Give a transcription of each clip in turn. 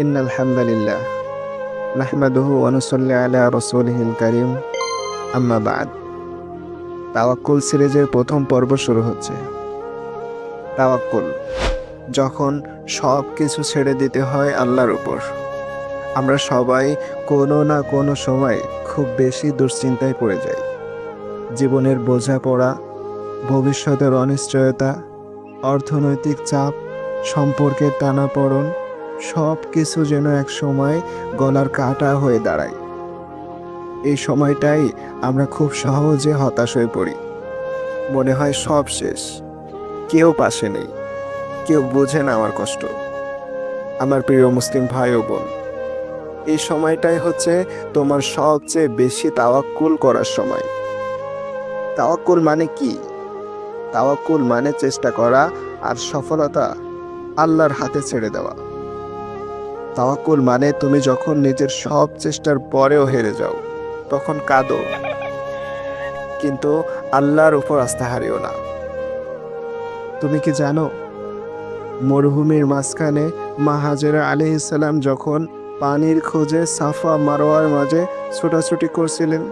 إن الحمد لله نحمده ونصلي على رسوله الكريم আম্মা বাদ তাওয়াক্কুল সিরিজের প্রথম পর্ব শুরু হচ্ছে তাওয়াক্কুল যখন সব কিছু ছেড়ে দিতে হয় আল্লাহর উপর আমরা সবাই কোনো না কোনো সময় খুব বেশি দুশ্চিন্তায় পড়ে যাই জীবনের বোঝাপড়া ভবিষ্যতের অনিশ্চয়তা অর্থনৈতিক চাপ সম্পর্কের টানাপড়ন সব কিছু যেন এক সময় গলার কাটা হয়ে দাঁড়ায়। এই সময়টাই আমরা খুব সহজে হতাশ হয়ে পড়ি। মনে হয় সব শেষ। কেউ পাশে নেই। কেউ বোঝে না আমার কষ্ট। আমার প্রিয় মুসলিম ভাই ও বোন, এই সময়টাই হচ্ছে তোমার সবচেয়ে বেশি তাওয়াক্কুল করার সময়। তাওয়াক্কুল মানে কি? তাওয়াক্কুল মানে চেষ্টা করা আর সফলতা আল্লাহর হাতে ছেড়ে দেওয়া। তাওয়াক্কুল মানে তুমি যখন নিজের সব চেষ্টার পরেও হেরে যাও, তখন কাঁদো। কিন্তু আল্লাহর উপর আস্থা হারিও না। তুমি কি জানো, মরুভূমির মাঝখানে মা হাজেরা আলি ইসলাম যখন পানির খোঁজে সাফা মারোয়ার মাঝে ছোটাছুটি করছিলেন,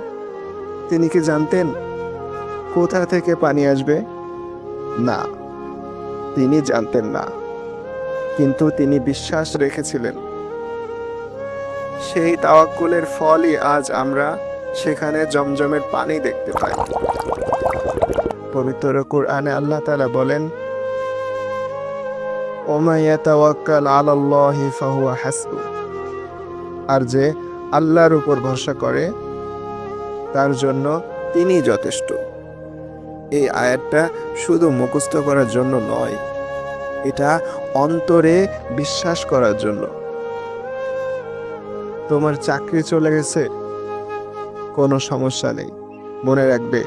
তিনি কি জানতেন কোথা থেকে পানি আসবে? না, তিনি জানতেন না। কিন্তু তিনি বিশ্বাস রেখেছিলেন। সেই তাওয়াক্কুলের ফলই আজ আমরা সেখানে জমজমের পানি দেখতে পাই। পবিত্র কোরআনে আল্লাহ তালা বলেন আর যে আল্লাহর উপর ভরসা করে, তার জন্য তিনি যথেষ্ট। এই আয়াতটা শুধু মুখস্থ করার জন্য নয়, এটা অন্তরে বিশ্বাস করার জন্য। তোমার চাকরি চলে গেছে। কোনো সমস্যা নেই। মনে রাখবে,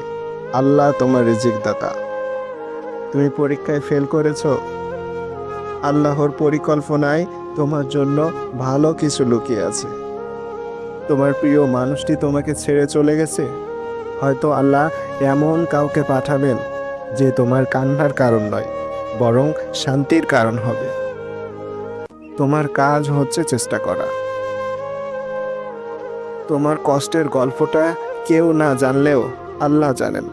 আল্লাহ তোমার রিজিক দাতা তুমি পরীক্ষায় ফেল করেছ। আল্লাহর পরিকল্পনায় তোমার জন্য ভালো কিছু লুকিয়ে আছে। তোমার প্রিয় মানুষটি তোমাকে ছেড়ে চলে গেছে। হয়তো আল্লাহ এমন কাউকে পাঠাবেন যে তোমার কান্নার কারণ নয়, বরং শান্তির কারণ হবে। তোমার কাজ হচ্ছে চেষ্টা করা। তোমার কষ্টের গল্পটা কেউ না জানলেও আল্লাহ জানেন।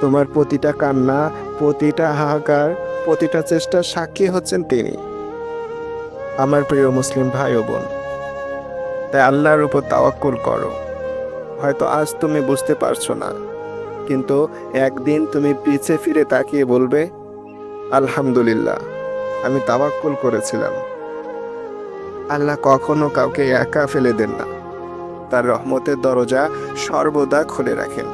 তোমার প্রতিটা কান্না, প্রতিটা হাহাকার, প্রতিটা চেষ্টার সাক্ষী হচ্ছেন তিনি। আমার প্রিয় মুসলিম ভাই ও বোন, তাই আল্লাহর উপর তাওয়াক্কুল করো। হয়তো আজ তুমি বুঝতে পারছ না, কিন্তু একদিন তুমি পিছে ফিরে তাকিয়ে বলবে, আলহামদুলিল্লাহ, আমি তাওয়াক্কুল করেছিলাম। আল্লাহ কখনো কাউকে একা ফেলে দেন না। তার রহমতের দরজা সর্বদা খুলে রাখেন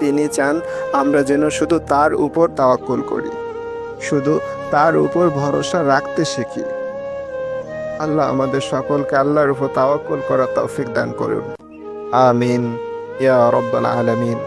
তিনি চান আমরা যেন শুধু তার উপর তাওয়াক্কুল করি, শুধু তার উপর ভরসা রাখতে শিখি। আল্লাহ আমাদের সকলকে আল্লাহর উপর তাওয়াক্কুল করার তৌফিক দান করুন। আমিন। ইয়া রব্বাল আলামিন।